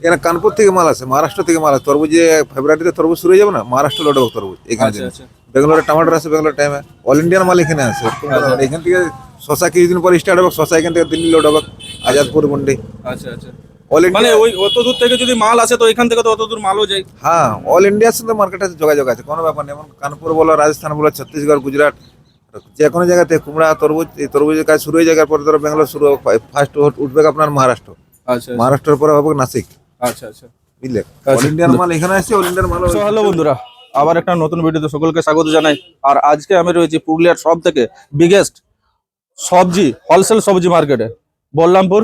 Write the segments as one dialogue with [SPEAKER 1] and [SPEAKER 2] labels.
[SPEAKER 1] এখানে কানপুর থেকে মাল আসে মহারাষ্ট্র থেকে মাল আসে। তরমুজ যে ফেব্রুয়ারিতে তরমুজ শুরু হয়ে যাবে না? মহারাষ্ট্র লোড হবে তরমুজ এখানে
[SPEAKER 2] আচ্ছা। আচ্ছা।
[SPEAKER 1] বেঙ্গালোরে টমাটো আসে বেঙ্গালোর টাইমে অল ইন্ডিয়ান মাল এখানে আসে এখান থেকে শশা কিছুদিন পরে স্টার্ট হবে শশা এখান থেকে দিল্লি লোড হবে আজাদপুর মন্ডি।
[SPEAKER 2] আচ্ছা আচ্ছা।
[SPEAKER 1] অল
[SPEAKER 2] মানে ওই অত দূর থেকে যদি মাল আসে তো এখান থেকে তো অত দূর মালও যায়।
[SPEAKER 1] হ্যাঁ অল ইন্ডিয়ার সাথে মার্কেট আছে যোগাযোগ আছে কোনো ব্যাপার নেই। যেমন কানপুর বলো রাজস্থান বলো ছত্তিশগড় গুজরাট যে কোনো জায়গাতে কুমড়া তরমুজ এই তরমুজের কাজ শুরু হয়ে যাওয়ার পরে ধরো ব্যাঙ্গালোর শুরু ফার্স্ট উঠবে আপনার মহারাষ্ট্র।
[SPEAKER 2] আচ্ছা।
[SPEAKER 1] মহারাষ্ট্রের পরে হবে নাসিক।
[SPEAKER 2] আচ্ছা আচ্ছা।
[SPEAKER 1] বুঝলে? অল মাল এখানে আসছে অল ইন্ডিয়ান মাল
[SPEAKER 2] সো হ্যালো বন্ধুরা আবার একটা নতুন ভিডিওতে সকলকে স্বাগত জানাই। আর আজকে আমি রয়েছি পুরুলিয়ার সব থেকে বিগেস্ট সবজি হোলসেল সবজি মার্কেটে বল্লামপুর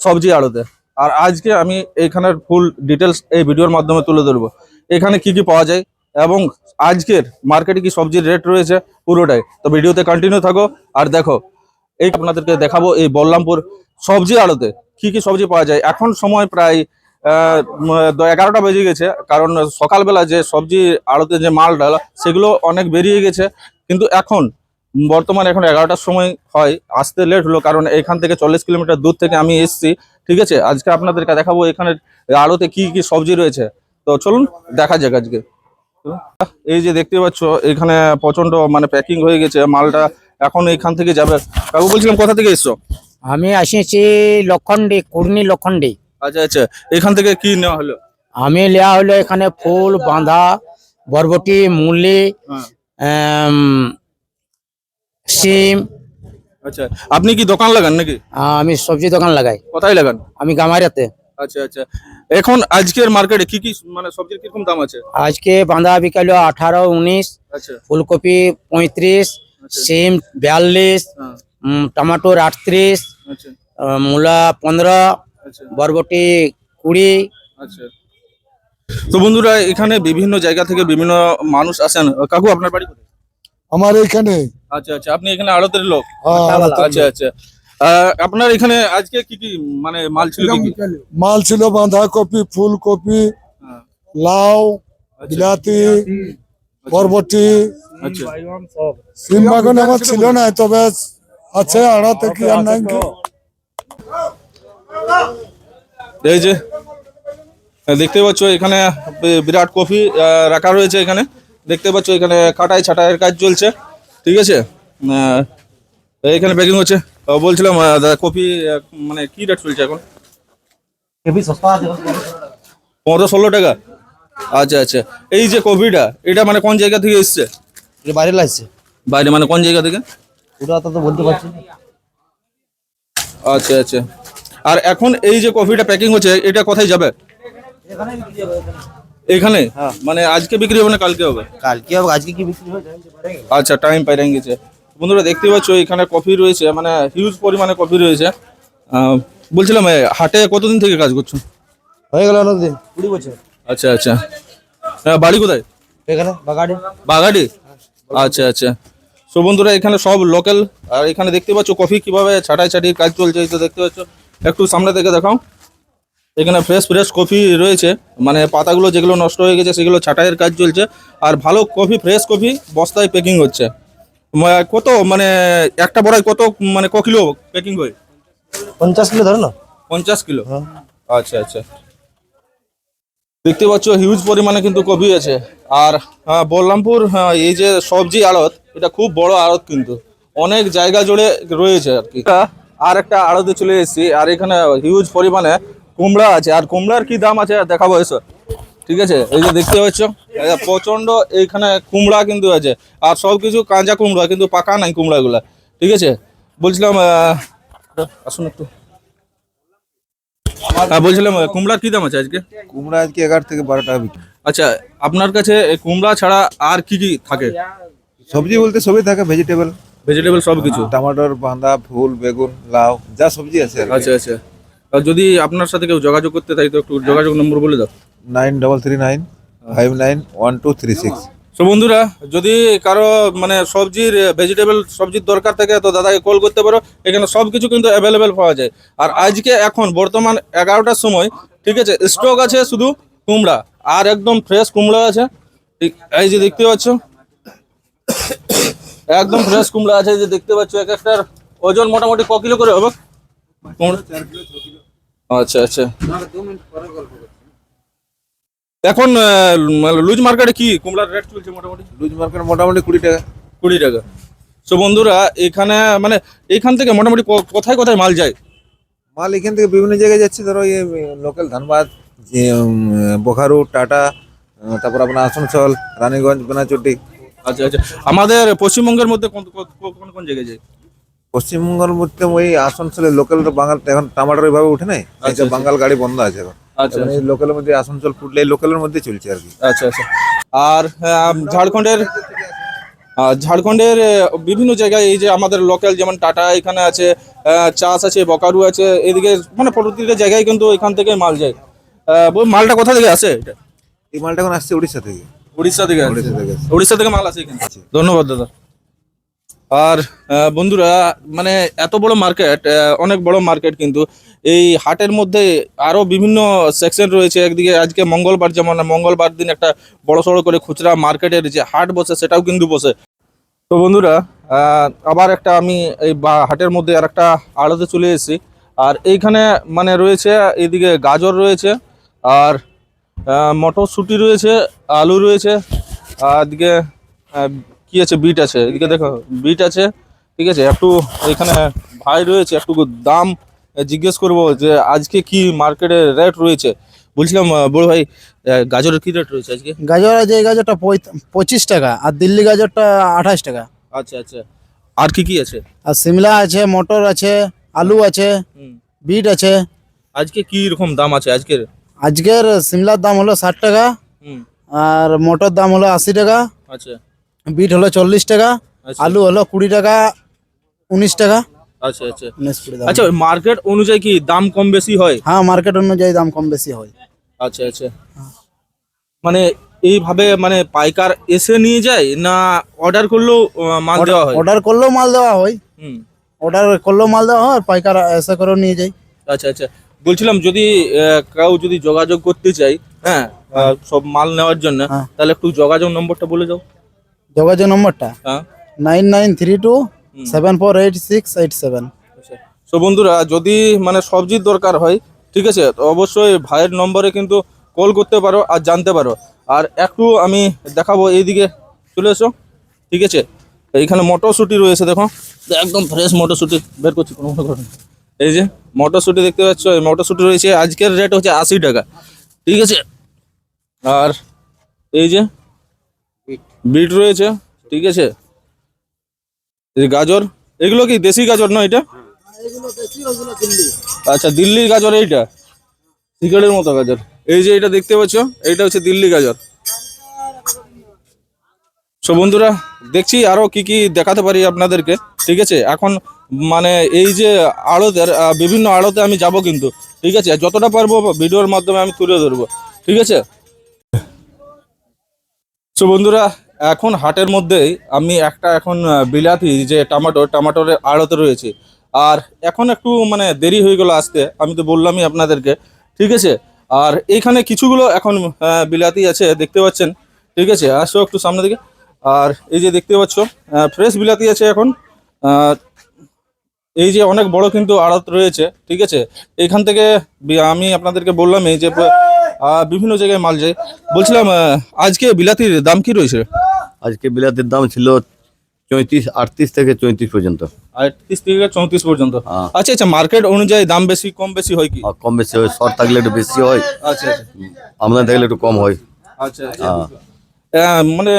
[SPEAKER 2] সবজি আড়তে। আর আজকে আমি এইখানের ফুল ডিটেলস এই ভিডিওর মাধ্যমে তুলে ধরবো। এখানে কি কি পাওয়া যায় এবং আজকের মার্কেটে কি সবজির রেট রয়েছে পুরোটাই। তো ভিডিওতে কন্টিনিউ থাকো আর দেখো এই আপনাদেরকে দেখাবো এই বল্লামপুর সবজি আড়তে কি কি সবজি পাওয়া যায়। এখন সময় প্রায় এগারোটা বেজে গেছে, কারণ সকালবেলা যে সবজি আড়তে যে মাল ডাল সেগুলো অনেক বেরিয়ে গেছে। কিন্তু এখন, বর্তমানে এখন এগারোটার সময় হয়, আসতে লেট হলো, কারণ এখান থেকে চল্লিশ কিলোমিটার দূর থেকে আমি এসেছি, ঠিক আছে? আজকে আপনাদেরকে দেখাবো এখানে আড়তে কি কি সবজি রয়েছে। তো চলুন, দেখা যাক আজকে। এই যে দেখতে পাচ্ছ, এখানে প্রচণ্ড মানে প্যাকিং হয়ে গেছে, মালটা এখন এখান থেকে যাবে। কাকু বলছিলাম, কোথা থেকে এসছো?
[SPEAKER 3] আমি আসিছি লক্ষণ্ডী, কুর্নি লক্ষণ্ডী।
[SPEAKER 2] আচ্ছা আচ্ছা এখান থেকে কি নেওয়া হলো?
[SPEAKER 3] আমি নেওয়া হলো এখানে ফুল বাঁধা বরবটি মুলি
[SPEAKER 2] হ্যাঁ।
[SPEAKER 3] সিম
[SPEAKER 2] আচ্ছা আপনি কি দোকান লাগান নাকি?
[SPEAKER 3] আমি সবজি দোকান লাগাই।
[SPEAKER 2] কোথায় লাগান?
[SPEAKER 3] আমি গামারিয়াতে।
[SPEAKER 2] আচ্ছা আচ্ছা এখন আজকের মার্কেটে কি কি মানে সবজির কীরকম দাম আছে?
[SPEAKER 3] আজকে বাঁধা বিকাল আঠারো উনিশ
[SPEAKER 2] আচ্ছা।
[SPEAKER 3] ফুলকপি পঁয়ত্রিশ
[SPEAKER 2] আচ্ছা।
[SPEAKER 3] সিম বিয়াল্লিশ
[SPEAKER 2] হ্যাঁ,
[SPEAKER 3] টমাটোর আটত্রিশ
[SPEAKER 2] আচ্ছা।
[SPEAKER 3] মূলা পনেরো
[SPEAKER 2] আচ্ছা
[SPEAKER 3] বরবটি কুড়ি।
[SPEAKER 2] আচ্ছা। তো বন্ধুরা এখানে বিভিন্ন জায়গা থেকে বিভিন্ন মানুষ আসেন। কাকু আপনার বাড়ি কোথায়?
[SPEAKER 4] আমার এখানে।
[SPEAKER 2] আচ্ছা আচ্ছা। আপনি এখানে আড়তের লোক?
[SPEAKER 4] হ্যাঁ,
[SPEAKER 2] আচ্ছা আচ্ছা। আহ, আপনার এখানে আজকে কি কি মানে মাল ছিল
[SPEAKER 4] মাল ছিল বাঁধাকপি ফুলকপি
[SPEAKER 2] হ্যাঁ,
[SPEAKER 4] লাউ বিলাতি বরবটি।
[SPEAKER 2] আচ্ছা।
[SPEAKER 4] সিম বাগান আমার ছিল না তবে আছে আড়াতে কি আর নাই?
[SPEAKER 2] এই যে দেখতে পাচ্ছ এখানে বিরাট কফি রাখা রয়েছে এখানে। দেখতে পাচ্ছ এখানে কাটাই ছাটাইয়ের কাজ চলছে। ঠিক আছে? এখানে প্যাকিং হচ্ছে। বলছিলাম দাদা কফি মানে কি রেট চলছে এখন? পনেরো ষোলো টাকা? আচ্ছা আচ্ছা। এই যে কফিটা এটা মানে কোন জায়গা থেকে এসছে?
[SPEAKER 3] বাইরে লাগছে।
[SPEAKER 2] বাইরে মানে কোন জায়গা থেকে?
[SPEAKER 3] ওটা তো বলতে পারছি
[SPEAKER 2] আচ্ছা আচ্ছা। আর এখন এই যে কফিটা প্যাকিং হচ্ছে এটা কোথায় যাবে? এখানে। মানে আজকে বিক্রি হবে না কালকে হবে?
[SPEAKER 3] কালকে হবে আজকে কি বিক্রি হবে?
[SPEAKER 2] আচ্ছা টাইম পাই গেছে। বন্ধুরা দেখতে পাচ্ছ এখানে কফি রয়েছে মানে হিউজ পরিমাণে কফি রয়েছে। বলছিলাম হাটে কতদিন থেকে কাজ করছ?
[SPEAKER 3] হয়ে গেল অনেকদিন কুড়ি বছর।
[SPEAKER 2] আচ্ছা আচ্ছা। বাড়ি কোথায়?
[SPEAKER 3] এখানে বাগাড়ি।
[SPEAKER 2] বাগাডি? আচ্ছা আচ্ছা। সো বন্ধুরা এখানে সব লোকাল আর এখানে দেখতে পাচ্ছ কফি কীভাবে ছাটাই ছাটিয়ে কাজ চলছে এই তো দেখতে পাচ্ছ। একটু সামনে থেকে দেখাও। এখানে ফ্রেশ ফ্রেশ কফি রয়েছে। মানে পাতাগুলো যেগুলো নষ্ট হয়ে গেছে সেগুলো ছাটাইয়ের কাজ চলছে। আর ভালো কফি ফ্রেশ কফি বস্তায় প্যাকিং হচ্ছে। কত মানে একটা বড়াই কত মানে ক কিলো প্যাকিং হয়?
[SPEAKER 3] পঞ্চাশ কিলো ধরো না।
[SPEAKER 2] পঞ্চাশ কিলো? আচ্ছা আচ্ছা। দেখতে পাচ্ছ হিউজ পরিমাণে কিন্তু কপি আছে। আর হ্যাঁ, বলরামপুর হ্যাঁ, এই যে সবজি আড়ত এটা খুব বড় আড়ত কিন্তু। অনেক জায়গা জুড়ে রয়েছে আর কি। আর একটা আড়তে চলে এসেছি আর এখানে হিউজ পরিমাণে কুমড়া আছে। আর কুমড়ার কি দাম আছে দেখাবো এসো। ঠিক আছে? এই যে দেখতে পাচ্ছ প্রচণ্ড এইখানে কুমড়া কিন্তু আছে। আর সব কিছু কাঁচা কুমড়া কিন্তু পাকা নাই কুমড়াগুলা। ঠিক আছে? বলছিলাম আসুন একটু। হ্যাঁ বলছিলাম কুমড়ার কি দাম আছে আজকে?
[SPEAKER 1] কুমড়া আজকে এগারো থেকে বারো টাকা বিক্রি।
[SPEAKER 2] আচ্ছা আপনার কাছে কুমড়া ছাড়া আর কি কি থাকে?
[SPEAKER 1] সবজি বলতে সবই থাকে ভেজিটেবল
[SPEAKER 2] ভেজিটেবল সব কিছু
[SPEAKER 1] টমাটোর বাঁধা ফুল বেগুন লাউ যা সবজি আছে
[SPEAKER 2] আচ্ছা আচ্ছা। আর যদি আপনার সাথে কেউ যোগাযোগ করতে চাই তো একটু যোগাযোগ নম্বর বলে দাও।
[SPEAKER 1] Nine double three nine five nine one two three six.
[SPEAKER 2] তো বন্ধুরা যদি কারও মানে সবজির ভেজিটেবল সবজির দরকার থাকে তো দাদাকে কল করতে পারো। এখানে সব কিছু কিন্তু অ্যাভেলেবেল পাওয়া যায়। আর আজকে এখন বর্তমান এগারোটার সময় ঠিক আছে স্টক আছে শুধু কুমড়া আর একদম ফ্রেশ কুমড়া আছে। ঠিক এই যে দেখতে পাচ্ছ। একদম ফ্রেশ কুমড়া আছে যে দেখতে পাচ্ছ এক একটার ওজন মোটামুটি ক কিলো করে হবে আচ্ছা আচ্ছা। এখন লুজ মার্কেটে কি কুমড়ার রেট চলছে মোটামুটি?
[SPEAKER 1] লুজ মার্কেট মোটামুটি কুড়ি টাকা।
[SPEAKER 2] কুড়ি টাকা। তো বন্ধুরা এখানে মানে এইখান থেকে মোটামুটি কোথায় কোথায় মাল যায়?
[SPEAKER 1] মাল এখান থেকে বিভিন্ন জায়গায় যাচ্ছে ধরো এই লোকাল ধানবাদ বোকারো টাটা তারপর আপনার আসানসোল রানীগঞ্জ বেনাচটি
[SPEAKER 2] আচ্ছা আচ্ছা। আমাদের পশ্চিমবঙ্গের মধ্যে কোন কোন- কোন জায়গায় যায়?
[SPEAKER 1] পশ্চিমবঙ্গের মধ্যে ওই আসানসোলের লোকাল বাঙাল এখন টমাটোর ওইভাবে উঠে নাই?
[SPEAKER 2] আচ্ছা,
[SPEAKER 1] যে বাঙ্গাল গাড়ি বন্ধ আছে এখন।
[SPEAKER 2] আচ্ছা
[SPEAKER 1] এই লোকালের মধ্যে আসানসোল ফুটলে লোকালের মধ্যে চলছে আর কি।
[SPEAKER 2] আচ্ছা আচ্ছা। আর আহ, ঝাড়খণ্ডের আহ, ঝাড়খণ্ডের আহ, বিভিন্ন জায়গায় এই যে আমাদের লোকাল যেমন টাটা এখানে আছে আহ, চাষ আছে বকারু আছে এদিকে মানে প্রতিটা জায়গায় কিন্তু এখান থেকে মাল যায়। আহ, বল, মালটা কোথা থেকে আসে? এটা
[SPEAKER 1] এই মালটা এখন আসছে উড়িষ্যা থেকে।
[SPEAKER 2] উড়িষ্যা থেকে
[SPEAKER 1] উড়িষ্যা থেকে আসছে।
[SPEAKER 2] উড়িষ্যা থেকে মাল আসে এখানে। ধন্যবাদ দাদা। আর আহ, বন্ধুরা মানে এত বড় মার্কেট অনেক বড় মার্কেট কিন্তু। এই হাটের মধ্যে আরও বিভিন্ন সেকশন রয়েছে। একদিকে আজকে মঙ্গলবার যেমন মঙ্গলবার দিন একটা বড় সড়ো করে খুচরা মার্কেটের যে হাট বসে সেটাও কিন্তু বসে। তো বন্ধুরা আহ, আবার একটা আমি এই বা- হাটের মধ্যে আর একটা আড়তে চলে এসেছি। আর এইখানে মানে রয়েছে এদিকে গাজর রয়েছে। আর মটরশুঁটি রয়েছে আলু রয়েছে আর এদিকে কি আছে বিট আছে এদিকে দেখো বিট আছে ঠিক আছে একটু এখানে ভাই রয়েছে একটু দাম জিজ্ঞেস করব যে আজকে কি মার্কেটে রেট রয়েছে? বলছিলাম বড় ভাই গাজরের কি রেট রয়েছে আজকে?
[SPEAKER 5] গাজর আছে এই গাজরটা পঁচিশ টাকা আর দিল্লি গাজরটা আঠাশ টাকা।
[SPEAKER 2] আচ্ছা আচ্ছা আর কি কি আছে?
[SPEAKER 5] আর সিমলা আছে মটর আছে আলু আছে বিট আছে।
[SPEAKER 2] আজকে কি রকম দাম আছে আজকের?
[SPEAKER 5] আজকের সিমলার দাম হলো ষাট টাকা আর মটর দাম হলো আশি টাকা
[SPEAKER 2] আচ্ছা।
[SPEAKER 5] বিট হলো চল্লিশ টাকা
[SPEAKER 2] আচ্ছা।
[SPEAKER 5] আলু হলো কুড়ি টাকা উনিশ টাকা।
[SPEAKER 2] আচ্ছা আচ্ছা। আচ্ছা মার্কেট অনুযায়ী কি দাম কম বেশি হয়?
[SPEAKER 5] হ্যাঁ মার্কেট অনুযায়ী দাম কম বেশি হয়।
[SPEAKER 2] আচ্ছা আচ্ছা। মানে এইভাবে মানে পাইকার এসে নিয়ে যায় না অর্ডার করলেও মাল দেওয়া হয়?
[SPEAKER 5] অর্ডার করলেও মাল দেওয়া হয়। অর্ডার করলেও মাল দেওয়া হয় পাইকার এসে করেও নিয়ে যায়।
[SPEAKER 2] আচ্ছা আচ্ছা। বলছিলাম যদি কেউ যদি যোগাযোগ করতে চাই হ্যাঁ সব মাল নেওয়ার জন্য
[SPEAKER 5] হ্যাঁ।
[SPEAKER 2] তাহলে একটু যোগাযোগ নম্বরটা বলে যাও
[SPEAKER 5] যোগাযোগ নম্বরটা?
[SPEAKER 2] হ্যাঁ।
[SPEAKER 5] Nine nine three two seven four eight six eight seven.
[SPEAKER 2] তো বন্ধুরা যদি মানে সবজির দরকার হয় ঠিক আছে তো অবশ্যই ভাইয়ের নম্বরে কিন্তু কল করতে পারো আর জানতে পারো। আর একটু আমি দেখাবো এইদিকে চলে এসো। ঠিক আছে এইখানে মটরশুঁটি রয়েছে দেখো। একদম ফ্রেশ মটরশুঁটি বের করছি কোনো মনে করো না। এই যে মটরশুঁটি দেখতে পাচ্ছ এই মটরশুঁটি রয়েছে আজকের রেট হচ্ছে আশি টাকা। ঠিক আছে? আর এই যে বিট। রয়েছে ঠিক আছে? এই গাজর এগুলো কি দেশি গাজর না এটা? আচ্ছা দিল্লির গাজর এইটা? সিগারেটের মতো গাজর। এই যে এটা দেখতে পাচ্ছ এইটা হচ্ছে দিল্লি গাজর। সো বন্ধুরা দেখছি আরও কি কি দেখাতে পারি আপনাদেরকে ঠিক আছে? এখন মানে এই যে আড়তের বিভিন্ন আড়তে আমি যাব কিন্তু, ঠিক আছে? যতটা পারব ভিডিওর মাধ্যমে আমি তুলে ধরবো, ঠিক আছে? সো বন্ধুরা, এখন হাটের মধ্যেই আমি একটা এখন বিলাতি, যে টমাটো, টমেটোর আড়তে রয়েছে। আর এখন একটু মানে দেরি হয়ে গেল আসতে, আমি তো বললামই আপনাদেরকে, ঠিক আছে? আর এইখানে কিছুগুলো এখন বিলাতি আছে, দেখতে পাচ্ছেন, ঠিক আছে? আসো একটু সামনে দিকে। আর এই যে দেখতে পাচ্ছ ফ্রেশ বিলাতি আছে এখন। এই যে অনেক বড় কিন্তু আড়ত রয়েছে ঠিক আছে? এখান থেকে আমি আপনাদেরকে বললাম এই যে বিভিন্ন জায়গায় মাল যায়। বলছিলাম আজকে বিলাতির দাম কি রয়েছে?
[SPEAKER 6] আজকে বিলাতির দাম ছিল চৌত্রিশ আটত্রিশ থেকে চৌত্রিশ পর্যন্ত।
[SPEAKER 2] আটত্রিশ থেকে চৌত্রিশ পর্যন্ত।
[SPEAKER 6] হ্যাঁ।
[SPEAKER 2] আচ্ছা আচ্ছা মার্কেট অনুযায়ী দাম বেশি কম বেশি হয় কি?
[SPEAKER 6] কম বেশি হয় শর্ট থাকলে একটু বেশি হয়।
[SPEAKER 2] আচ্ছা আচ্ছা।
[SPEAKER 6] আমদানি থাকলে একটু কম হয়।
[SPEAKER 2] আচ্ছা আচ্ছা।
[SPEAKER 6] হ্যাঁ।
[SPEAKER 2] মানে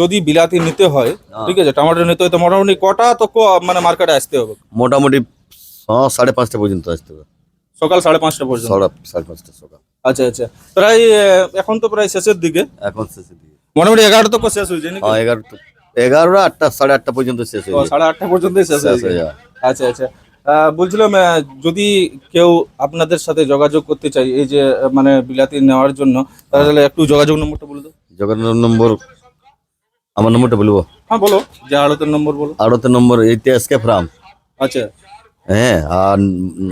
[SPEAKER 2] যদি বিলাতি নিতে হয় ঠিক আছে টমেটো নিতে হয় তো মোটামুটি কটা তো মানে মার্কেটে আসতে হবে?
[SPEAKER 6] মোটামুটি সাড়ে পাঁচটা পর্যন্ত আসতে হবে।
[SPEAKER 2] সকাল সাড়ে পাঁচটা পর্যন্ত?
[SPEAKER 6] সাড়ে পাঁচটা সকাল।
[SPEAKER 2] আচ্ছা আচ্ছা। প্রায় এখন তো প্রায় শেষের দিকে।
[SPEAKER 6] এখন শেষের দিকে।
[SPEAKER 2] মোটামুটি এগারোটা তো শেষ হয়ে যায় নাকি?
[SPEAKER 6] হ্যাঁ এগারোটা এগারোটা আটটা সাড়ে আটটা পর্যন্ত শেষ হয়ে যায়।
[SPEAKER 2] সাড়ে আটটা পর্যন্ত শেষ হয়ে
[SPEAKER 6] হয়ে
[SPEAKER 2] যায়। আচ্ছা আচ্ছা। আহ, বলছিলাম যদি কেউ আপনাদের সাথে যোগাযোগ করতে চাই এই যে মানে বিলাতি নেওয়ার জন্য তাহলে একটু যোগাযোগ নম্বরটা বলে দাও।
[SPEAKER 6] জগন্নাথ নম্বর আমার নম্বরটা বলব?
[SPEAKER 2] হ্যাঁ বলো। যে আড়তের নম্বর বলো।
[SPEAKER 6] আড়তের নম্বর এইটা এসকে ফ্রাম।
[SPEAKER 2] আচ্ছা।
[SPEAKER 6] হ্যাঁ আর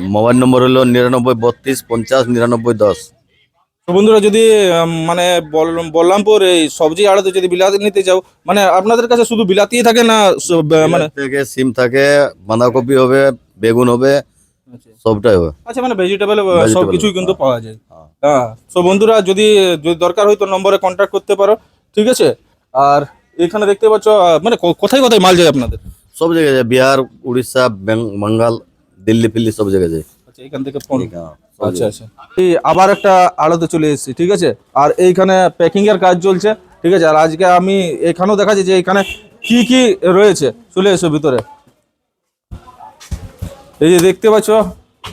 [SPEAKER 6] মোবাইল নম্বর হলো নিরানব্বই বত্রিশ পঞ্চাশ নিরানব্বই দশ।
[SPEAKER 2] তো বন্ধুরা যদি মানে বল- বলরামপুর এই সবজি আড়তে যদি বিলাতি নিতে চাও মানে আপনাদের কাছে শুধু বিলাতিই থাকে না মানে
[SPEAKER 6] সিম থাকে বাঁধাকপি হবে বেগুন হবে সবটাই হবে।
[SPEAKER 2] আচ্ছা মানে ভেজিটেবল সব কিছুই কিন্তু
[SPEAKER 6] হ্যাঁ।
[SPEAKER 2] পাওয়া যায়।
[SPEAKER 6] হ্যাঁ।
[SPEAKER 2] হ্যাঁ। সো বন্ধুরা যদি যদি দরকার হয় তো নম্বরে কন্ট্যাক্ট করতে পারো ঠিক আছে? আর এখানে দেখতে পাচ্ছ মানে কোথায় কোথায় মাল যায় আপনাদের?
[SPEAKER 6] সব জায়গায় যায়। বিহার উড়িষ্যা বাঙ্গাল দিল্লি ফিল্লি সব জায়গায় যায়।
[SPEAKER 2] আচ্ছা এখান থেকে ফোন
[SPEAKER 6] হ্যাঁ,
[SPEAKER 2] আচ্ছা আচ্ছা। এই আবার একটা আড়তে চলে এসেছি ঠিক আছে? আর এইখানে প্যাকিং এর কাজ চলছে ঠিক আছে? আর আজকে আমি এখানেও দেখা যায় যে এখানে কি কি রয়েছে। চলে এসো ভিতরে। এই যে দেখতে পাচ্ছ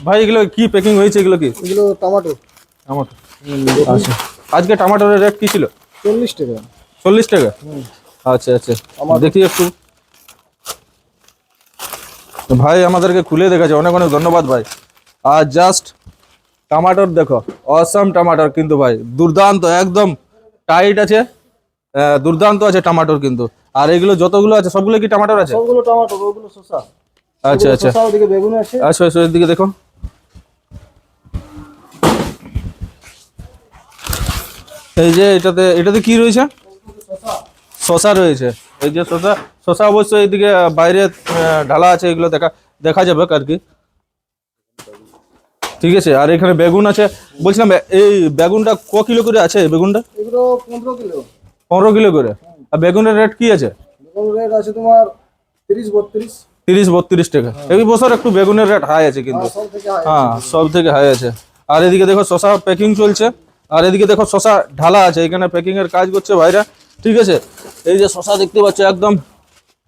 [SPEAKER 2] ভাই এগুলো কি প্যাকিং হয়েছে এগুলো কি?
[SPEAKER 5] এগুলো টমেটো
[SPEAKER 2] টমাটো আচ্ছা। আজকে টমাটোরের রেট কি ছিল?
[SPEAKER 5] চল্লিশ টাকা।
[SPEAKER 2] চল্লিশ টাকা? আচ্ছা আচ্ছা। দেখি একটু। ভাই আমাদেরকে খুলে দেখাচ্ছে অনেক অনেক ধন্যবাদ ভাই। আর জাস্ট টমাটোর দেখো অসাম টমাটোর কিন্তু ভাই। দুর্দান্ত একদম টাইট আছে। দুর্দান্ত আছে টমাটোর কিন্তু। আর এগুলো যতগুলো আছে সবগুলো কি টমাটোর আছে?
[SPEAKER 5] সবগুলো টমেটো ওগুলো শসা।
[SPEAKER 2] আচ্ছা আচ্ছা।
[SPEAKER 5] ওদিকে বেগুন আছে
[SPEAKER 2] আসো আসো এদিকে দেখো। এই যে এটাতে এটাতে কি রয়েছে? শশা রয়েছে। এই যে শশা শশা অবশ্যই এইদিকে বাইরে ঢালা আছে এগুলো দেখা দেখা যাবে আর কি। ঠিক আছে আর এখানে বেগুন আছে। বলছিলাম এই বেগুনটা ক কিলো করে আছে বেগুনটা?
[SPEAKER 5] পনেরো কিলো।
[SPEAKER 2] পনেরো কিলো করে। আর বেগুনের রেট কি আছে?
[SPEAKER 5] বেগুন রেট আছে তোমার তিরিশ বত্রিশ।
[SPEAKER 2] তিরিশ বত্রিশ টাকা। এই বছর একটু বেগুনের রেট হাই আছে কিন্তু। হ্যাঁ সব থেকে হাই আছে। আর এদিকে দেখো শশা প্যাকিং চলছে। আর এদিকে দেখো শশা ঢালা আছে। এখানে প্যাকিং এর কাজ করছে ভাইরা। ঠিক আছে? এই যে শশা দেখতে পাচ্ছ একদম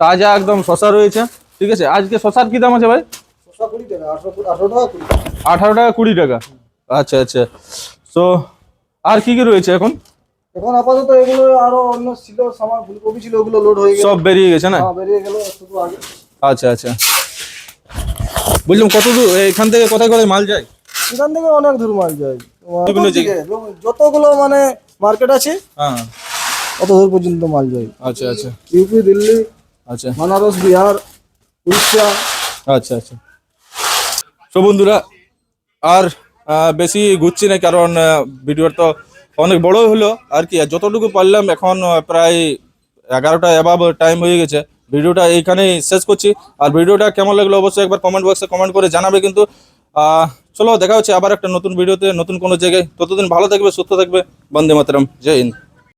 [SPEAKER 2] তাজা একদম শশা রয়েছে। ঠিক আছে? আজকে শশার কি দাম আছে ভাই।
[SPEAKER 5] আঠারো টাকা কুড়ি। টাকা
[SPEAKER 2] আচ্ছা আচ্ছা। তো আর কি কি রয়েছে এখন?
[SPEAKER 5] এখন আপাতত এগুলো আরও অন্য ছিল সামান ফুলকপি ছিল ওগুলো লোড হয়ে গেল
[SPEAKER 2] সব বেরিয়ে গেছে না?
[SPEAKER 5] হ্যাঁ, বেরিয়ে গেল শুধু আগে।
[SPEAKER 2] আচ্ছা আচ্ছা। বুঝলাম কত দূর এখান থেকে কোথায় কোথায় মাল যায়?
[SPEAKER 5] এখান থেকে অনেক দূর মাল যায়। যতগুলো মানে মার্কেট আছে
[SPEAKER 2] হ্যাঁ।
[SPEAKER 5] অত দূর পর্যন্ত মাল যায়।
[SPEAKER 2] আচ্ছা আচ্ছা।
[SPEAKER 5] ইউপি দিল্লি
[SPEAKER 2] আচ্ছা।
[SPEAKER 5] বানারস বিহার উড়িষ্যা।
[SPEAKER 2] আচ্ছা আচ্ছা। তো বন্ধুরা আর বেশি ঘুরছি না কারণ ভিডিওর তো অনেক বড় হলো আর কি যতটুকু পারলাম এখন প্রায় এগারোটা অ্যাবাব টাইম হয়ে গেছে। ভিডিওটা এইখানেই শেষ করছি। আর ভিডিওটা কেমন লাগল অবশ্যই একবার কমেন্ট বক্সে কমেন্ট করে জানাবে কিন্তু। চলো দেখা হচ্ছে আবার একটা নতুন ভিডিওতে, নতুন কোনো জায়গায়। ততদিন ভালো থাকবে, সুস্থ থাকবে। বন্দে মাতরম। জয় হিন্দ।